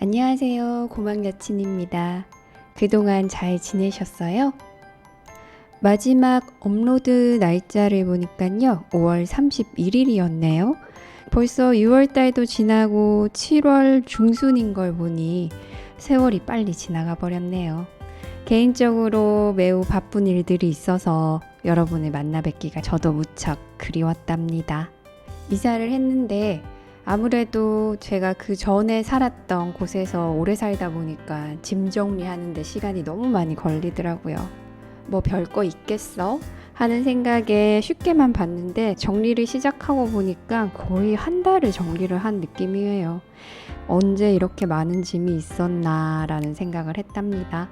안녕하세요. 고막 여친입니다. 그동안 잘 지내셨어요? 마지막 업로드 날짜를 보니까요. 5월 31일이었네요. 벌써 6월 달도 지나고 7월 중순인 걸 보니 세월이 빨리 지나가 버렸네요. 개인적으로 매우 바쁜 일들이 있어서 여러분을 만나 뵙기가 저도 무척 그리웠답니다. 이사를 했는데 아무래도 제가 그 전에 살았던 곳에서 오래 살다 보니까 짐 정리하는데 시간이 너무 많이 걸리더라고요. 뭐 별거 있겠어? 하는 생각에 쉽게만 봤는데 정리를 시작하고 보니까 거의 한 달을 정리를 한 느낌이에요. 언제 이렇게 많은 짐이 있었나라는 생각을 했답니다.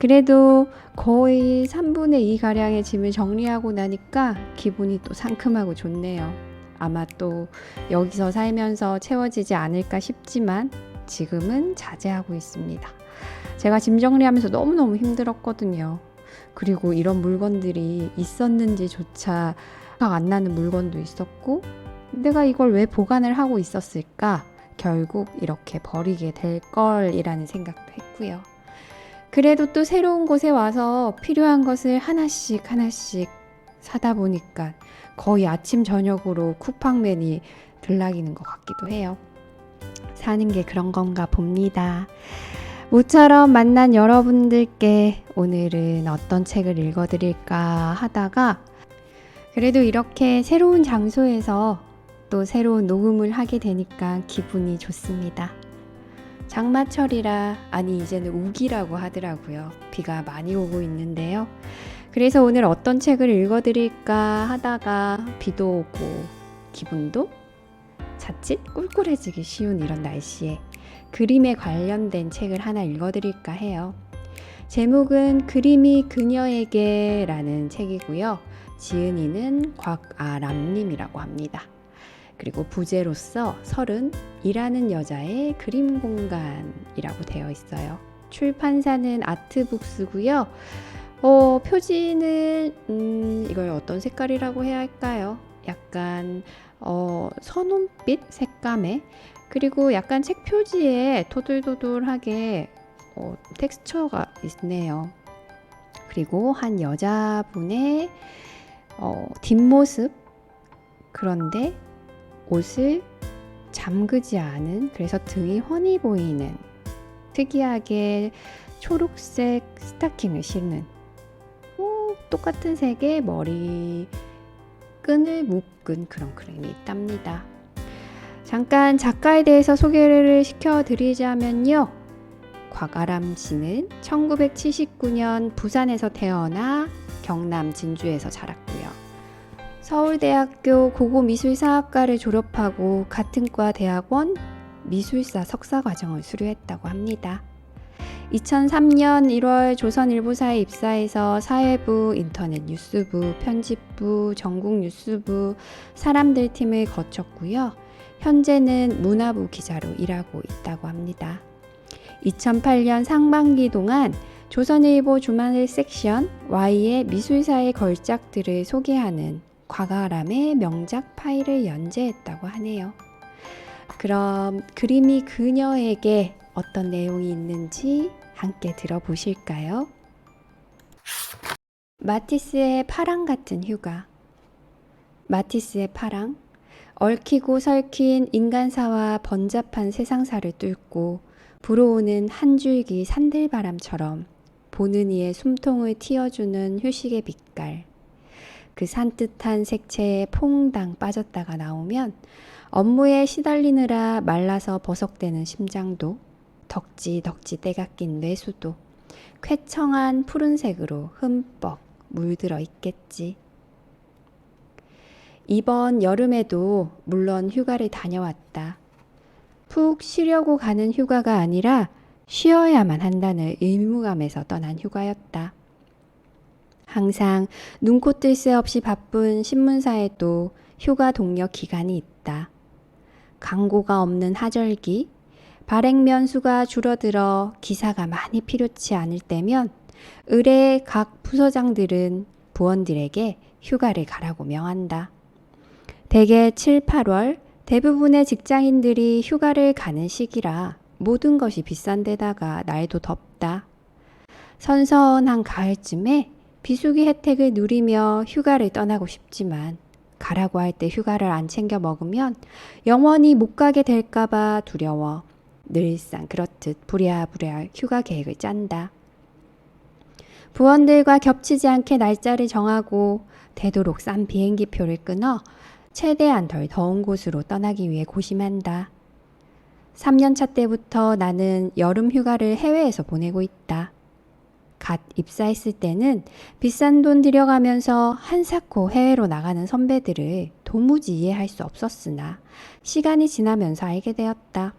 그래도 거의 3분의 2 가량의 짐을 정리하고 나니까 기분이 또 상큼하고 좋네요. 아마 또 여기서 살면서 채워지지 않을까 싶지만 지금은 자제하고 있습니다. 제가 짐 정리하면서 너무너무 힘들었거든요. 그리고 이런 물건들이 있었는지조차 생각 안 나는 물건도 있었고 내가 이걸 왜 보관을 하고 있었을까? 결국 이렇게 버리게 될 걸이라는 생각도 했고요. 그래도 또 새로운 곳에 와서 필요한 것을 하나씩 하나씩 사다 보니까 거의 아침 저녁으로 쿠팡맨이 들락이는 것 같기도 해요. 사는 게 그런 건가 봅니다. 모처럼 만난 여러분들께 오늘은 어떤 책을 읽어드릴까 하다가 그래도 이렇게 새로운 장소에서 또 새로운 녹음을 하게 되니까 기분이 좋습니다. 장마철이라 아니 이제는 우기라고 하더라고요. 비가 많이 오고 있는데요. 그래서 오늘 어떤 책을 읽어드릴까 하다가 비도 오고 기분도 자칫 꿀꿀해지기 쉬운 이런 날씨에 그림에 관련된 책을 하나 읽어드릴까 해요. 제목은 그림이 그녀에게 라는 책이고요. 지은이는 곽아람님이라고 합니다. 그리고 부제로서 서른 일하는 여자의 그림 공간이라고 되어 있어요. 출판사는 아트북스고요. 어, 표지는 음, 이걸 어떤 색깔이라고 해야 할까요? 약간 어, 선홍빛 색감에 그리고 약간 책 표지에 토들토들하게 어, 텍스처가 있네요. 그리고 한 여자분의 어, 뒷모습 그런데 옷을 잠그지 않은 그래서 등이 훤히 보이는 특이하게 초록색 스타킹을 신는 오, 똑같은 색의 머리 끈을 묶은 그런 그림이 있답니다. 잠깐 작가에 대해서 소개를 시켜드리자면요. 곽아람 씨는 1979년 부산에서 태어나 경남 진주에서 자랐고요. 서울대학교 고고미술사학과를 졸업하고 같은 과 대학원 미술사 석사 과정을 수료했다고 합니다. 2003년 1월 조선일보사에 입사해서 사회부, 인터넷 뉴스부, 편집부, 전국 뉴스부, 사람들 팀을 거쳤고요. 현재는 문화부 기자로 일하고 있다고 합니다. 2008년 상반기 동안 조선일보 주말 섹션 Y의 미술사의 걸작들을 소개하는 과가람의 명작 파일을 연재했다고 하네요. 그럼 그림이 그녀에게 어떤 내용이 있는지 함께 들어보실까요? 마티스의 파랑 같은 휴가. 마티스의 파랑. 얽히고 설킨 인간사와 번잡한 세상사를 뚫고 불어오는 한 줄기 산들바람처럼 보는 이의 숨통을 틔워주는 휴식의 빛깔. 그 산뜻한 색채에 퐁당 빠졌다가 나오면 업무에 시달리느라 말라서 버석대는 심장도 덕지 덕지 때가 낀 뇌수도 쾌청한 푸른색으로 흠뻑 물들어 있겠지. 이번 여름에도 물론 휴가를 다녀왔다. 푹 쉬려고 가는 휴가가 아니라 쉬어야만 한다는 의무감에서 떠난 휴가였다. 항상 눈코 뜰 새 없이 바쁜 신문사에도 휴가 동력 기간이 있다. 광고가 없는 하절기, 발행면 수가 줄어들어 기사가 많이 필요치 않을 때면 의뢰의 각 부서장들은 부원들에게 휴가를 가라고 명한다. 대개 7, 8월 대부분의 직장인들이 휴가를 가는 시기라 모든 것이 비싼 데다가 날도 덥다. 선선한 가을쯤에 비수기 혜택을 누리며 휴가를 떠나고 싶지만 가라고 할 때 휴가를 안 챙겨 먹으면 영원히 못 가게 될까봐 두려워 늘상 그렇듯 부랴부랴 휴가 계획을 짠다. 부원들과 겹치지 않게 날짜를 정하고 되도록 싼 비행기표를 끊어 최대한 덜 더운 곳으로 떠나기 위해 고심한다. 3년차 때부터 나는 여름 휴가를 해외에서 보내고 있다. 갓 입사했을 때는 비싼 돈 들여가면서 한사코 해외로 나가는 선배들을 도무지 이해할 수 없었으나 시간이 지나면서 알게 되었다.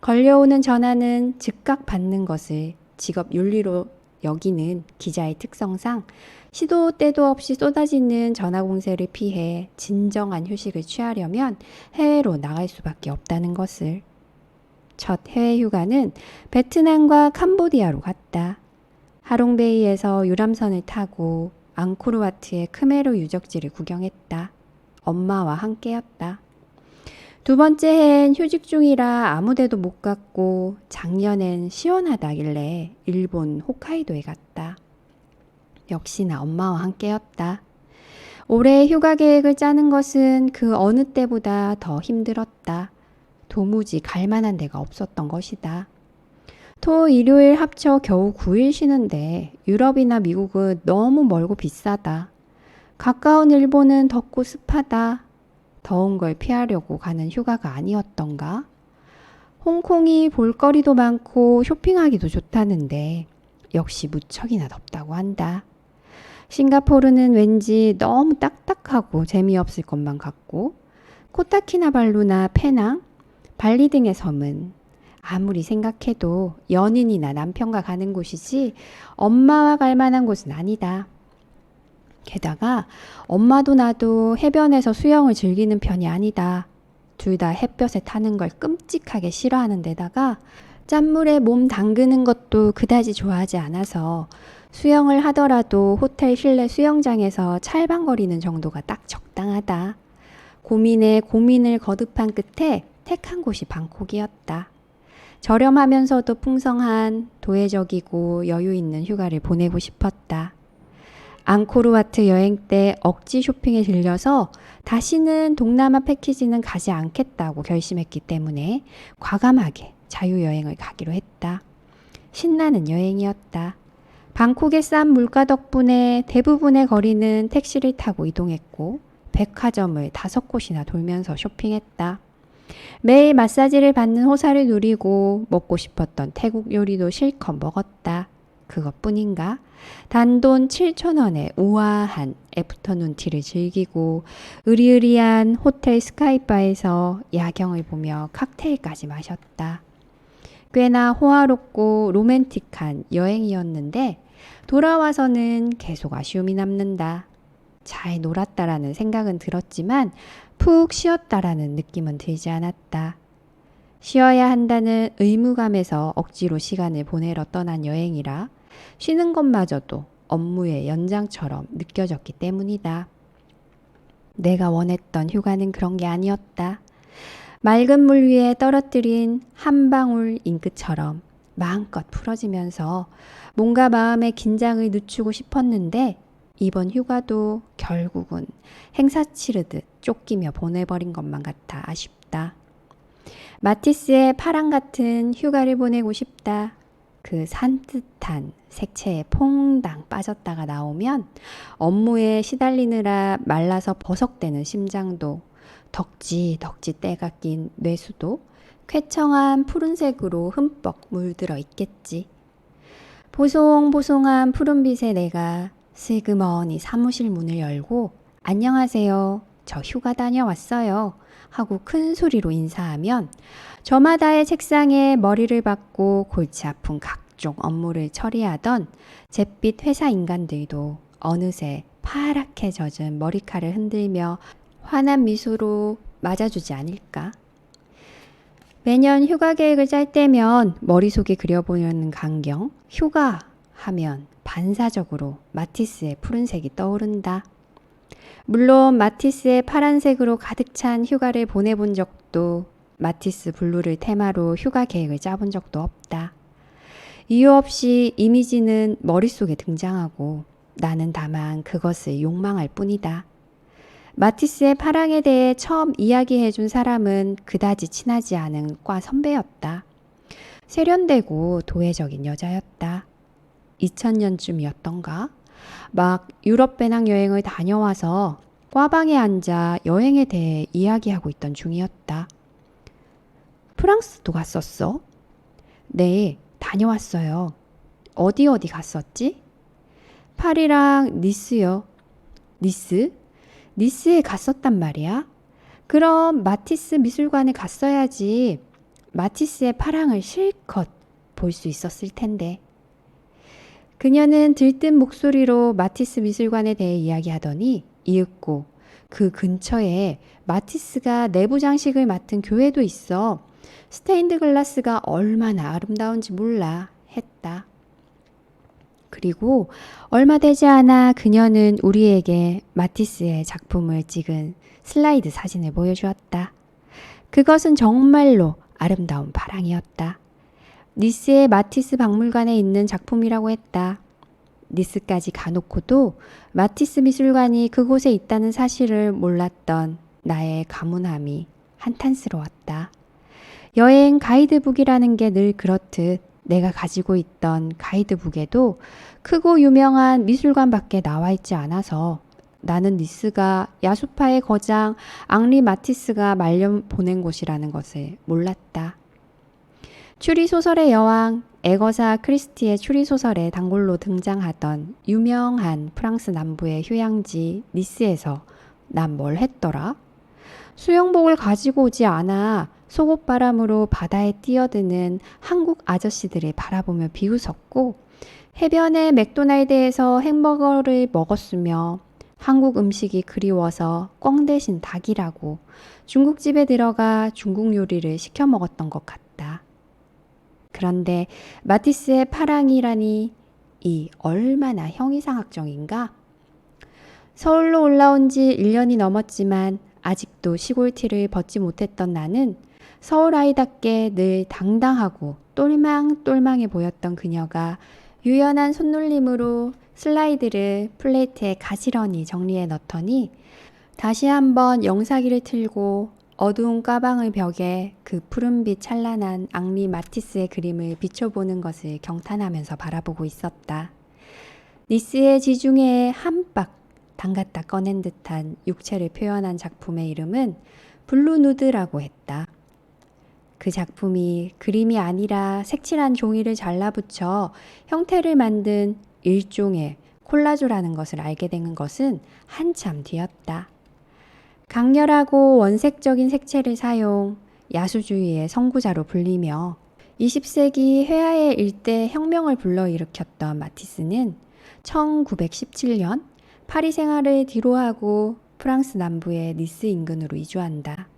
걸려오는 전화는 즉각 받는 것을 직업 윤리로 여기는 기자의 특성상 시도 때도 없이 쏟아지는 전화 공세를 피해 진정한 휴식을 취하려면 해외로 나갈 수밖에 없다는 것을. 첫 해외 휴가는 베트남과 캄보디아로 갔다. 하롱베이에서 유람선을 타고 앙코르와트의 크메르 유적지를 구경했다. 엄마와 함께였다. 두 번째 해엔 휴직 중이라 아무데도 못 갔고 작년엔 시원하다길래 일본 홋카이도에 갔다. 역시나 엄마와 함께였다. 올해 휴가 계획을 짜는 것은 그 어느 때보다 더 힘들었다. 도무지 갈 만한 데가 없었던 것이다. 토, 일요일 합쳐 겨우 9일 쉬는데 유럽이나 미국은 너무 멀고 비싸다. 가까운 일본은 덥고 습하다. 더운 걸 피하려고 가는 휴가가 아니었던가? 홍콩이 볼거리도 많고 쇼핑하기도 좋다는데 역시 무척이나 덥다고 한다. 싱가포르는 왠지 너무 딱딱하고 재미없을 것만 같고 코타키나발루나 페낭, 발리 등의 섬은 아무리 생각해도 연인이나 남편과 가는 곳이지 엄마와 갈 만한 곳은 아니다. 게다가 엄마도 나도 해변에서 수영을 즐기는 편이 아니다. 둘 다 햇볕에 타는 걸 끔찍하게 싫어하는 데다가 짠물에 몸 담그는 것도 그다지 좋아하지 않아서 수영을 하더라도 호텔 실내 수영장에서 찰방거리는 정도가 딱 적당하다. 고민에 고민을 거듭한 끝에 택한 곳이 방콕이었다. 저렴하면서도 풍성한 도회적이고 여유 있는 휴가를 보내고 싶었다. 앙코르와트 여행 때 억지 쇼핑에 들려서 다시는 동남아 패키지는 가지 않겠다고 결심했기 때문에 과감하게 자유여행을 가기로 했다. 신나는 여행이었다. 방콕의 싼 물가 덕분에 대부분의 거리는 택시를 타고 이동했고 백화점을 다섯 곳이나 돌면서 쇼핑했다. 매일 마사지를 받는 호사를 누리고 먹고 싶었던 태국 요리도 실컷 먹었다. 그것뿐인가? 단돈 7천원에 우아한 애프터눈 티를 즐기고 으리으리한 호텔 스카이바에서 야경을 보며 칵테일까지 마셨다. 꽤나 호화롭고 로맨틱한 여행이었는데 돌아와서는 계속 아쉬움이 남는다. 잘 놀았다라는 생각은 들었지만 푹 쉬었다라는 느낌은 들지 않았다. 쉬어야 한다는 의무감에서 억지로 시간을 보내러 떠난 여행이라 쉬는 것마저도 업무의 연장처럼 느껴졌기 때문이다. 내가 원했던 휴가는 그런 게 아니었다. 맑은 물 위에 떨어뜨린 한 방울 잉크처럼 마음껏 풀어지면서 뭔가 마음의 긴장을 늦추고 싶었는데 이번 휴가도 결국은 행사 치르듯 쫓기며 보내버린 것만 같아 아쉽다. 마티스의 파랑 같은 휴가를 보내고 싶다. 그 산뜻한 색채에 퐁당 빠졌다가 나오면 업무에 시달리느라 말라서 버석대는 심장도 덕지 덕지 때가 낀 뇌수도 쾌청한 푸른색으로 흠뻑 물들어 있겠지. 보송보송한 푸른빛에 내가 슬그머니 사무실 문을 열고 안녕하세요. 저 휴가 다녀왔어요. 하고 큰 소리로 인사하면 저마다의 책상에 머리를 박고 골치 아픈 각종 업무를 처리하던 잿빛 회사 인간들도 어느새 파랗게 젖은 머리칼을 흔들며 환한 미소로 맞아주지 않을까? 매년 휴가 계획을 짤 때면 머릿속에 그려보려는 광경, 휴가 하면 반사적으로 마티스의 푸른색이 떠오른다. 물론 마티스의 파란색으로 가득 찬 휴가를 보내본 적도 마티스 블루를 테마로 휴가 계획을 짜본 적도 없다. 이유 없이 이미지는 머릿속에 등장하고 나는 다만 그것을 욕망할 뿐이다. 마티스의 파랑에 대해 처음 이야기해준 사람은 그다지 친하지 않은 과 선배였다. 세련되고 도회적인 여자였다. 2000년쯤이었던가? 막 유럽 배낭 여행을 다녀와서 꽈방에 앉아 여행에 대해 이야기하고 있던 중이었다. 프랑스도 갔었어? 네, 다녀왔어요. 어디 어디 갔었지? 파리랑 니스요. 니스? 니스에 갔었단 말이야? 그럼 마티스 미술관에 갔어야지 마티스의 파랑을 실컷 볼 수 있었을 텐데. 그녀는 들뜬 목소리로 마티스 미술관에 대해 이야기하더니 이윽고 그 근처에 마티스가 내부 장식을 맡은 교회도 있어. 스테인드 글라스가 얼마나 아름다운지 몰라 했다. 그리고 얼마 되지 않아 그녀는 우리에게 마티스의 작품을 찍은 슬라이드 사진을 보여주었다. 그것은 정말로 아름다운 파랑이었다. 니스의 마티스 박물관에 있는 작품이라고 했다. 니스까지 가놓고도 마티스 미술관이 그곳에 있다는 사실을 몰랐던 나의 가문함이 한탄스러웠다. 여행 가이드북이라는 게 늘 그렇듯 내가 가지고 있던 가이드북에도 크고 유명한 미술관 밖에 나와 있지 않아서 나는 니스가 야수파의 거장 앙리 마티스가 말년 보낸 곳이라는 것을 몰랐다. 추리소설의 여왕 에거사 크리스티의 추리소설에 단골로 등장하던 유명한 프랑스 남부의 휴양지 니스에서 난 뭘 했더라? 수영복을 가지고 오지 않아 속옷바람으로 바다에 뛰어드는 한국 아저씨들을 바라보며 비웃었고 해변의 맥도날드에서 햄버거를 먹었으며 한국 음식이 그리워서 꽝 대신 닭이라고 중국집에 들어가 중국 요리를 시켜 먹었던 것 같다. 그런데 마티스의 파랑이라니 이 얼마나 형이상학적인가? 서울로 올라온 지 1년이 넘었지만 아직도 시골 티를 벗지 못했던 나는 서울 아이답게 늘 당당하고 똘망똘망해 보였던 그녀가 유연한 손놀림으로 슬라이드를 플레이트에 가지런히 정리해 넣더니 다시 한번 영사기를 틀고 어두운 가방의 벽에 그 푸른빛 찬란한 앙리 마티스의 그림을 비춰보는 것을 경탄하면서 바라보고 있었다. 니스의 지중해에 한박 담갔다 꺼낸 듯한 육체를 표현한 작품의 이름은 블루 누드라고 했다. 그 작품이 그림이 아니라 색칠한 종이를 잘라붙여 형태를 만든 일종의 콜라주라는 것을 알게 된 것은 한참 뒤였다. 강렬하고 원색적인 색채를 사용, 야수주의의 선구자로 불리며 20세기 회화의 일대 혁명을 불러일으켰던 마티스는 1917년 파리 생활을 뒤로하고 프랑스 남부의 니스 인근으로 이주한다.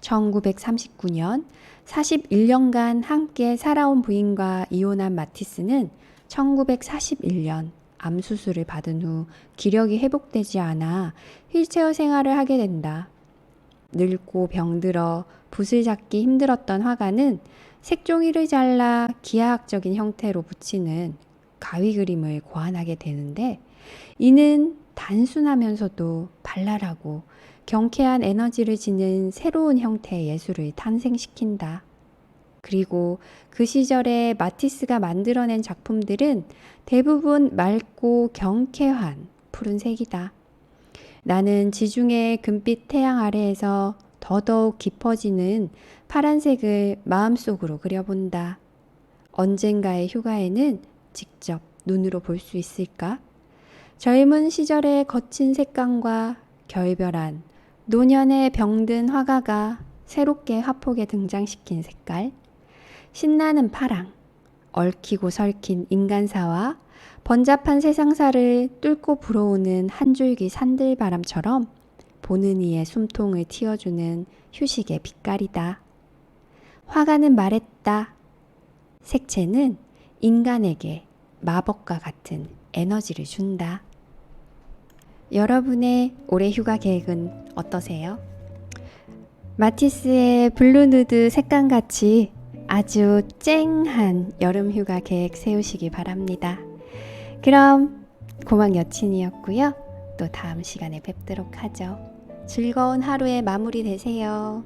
1939년 41년간 함께 살아온 부인과 이혼한 마티스는 1941년 암 수술을 받은 후 기력이 회복되지 않아 휠체어 생활을 하게 된다. 늙고 병들어 붓을 잡기 힘들었던 화가는 색종이를 잘라 기하학적인 형태로 붙이는 가위 그림을 고안하게 되는데 이는 단순하면서도 발랄하고 경쾌한 에너지를 지닌 새로운 형태의 예술을 탄생시킨다. 그리고 그 시절에 마티스가 만들어낸 작품들은 대부분 맑고 경쾌한 푸른색이다. 나는 지중해 금빛 태양 아래에서 더더욱 깊어지는 파란색을 마음속으로 그려본다. 언젠가의 휴가에는 직접 눈으로 볼 수 있을까? 젊은 시절의 거친 색감과 결별한 노년의 병든 화가가 새롭게 화폭에 등장시킨 색깔, 신나는 파랑, 얽히고 설킨 인간사와 번잡한 세상사를 뚫고 불어오는 한 줄기 산들바람처럼 보는 이의 숨통을 틔워주는 휴식의 빛깔이다. 화가는 말했다. 색채는 인간에게 마법과 같은 에너지를 준다. 여러분의 올해 휴가 계획은 어떠세요? 마티스의 블루누드 색감같이 아주 쨍한 여름 휴가 계획 세우시기 바랍니다. 그럼 고막 여친이었고요. 또 다음 시간에 뵙도록 하죠. 즐거운 하루의 마무리 되세요.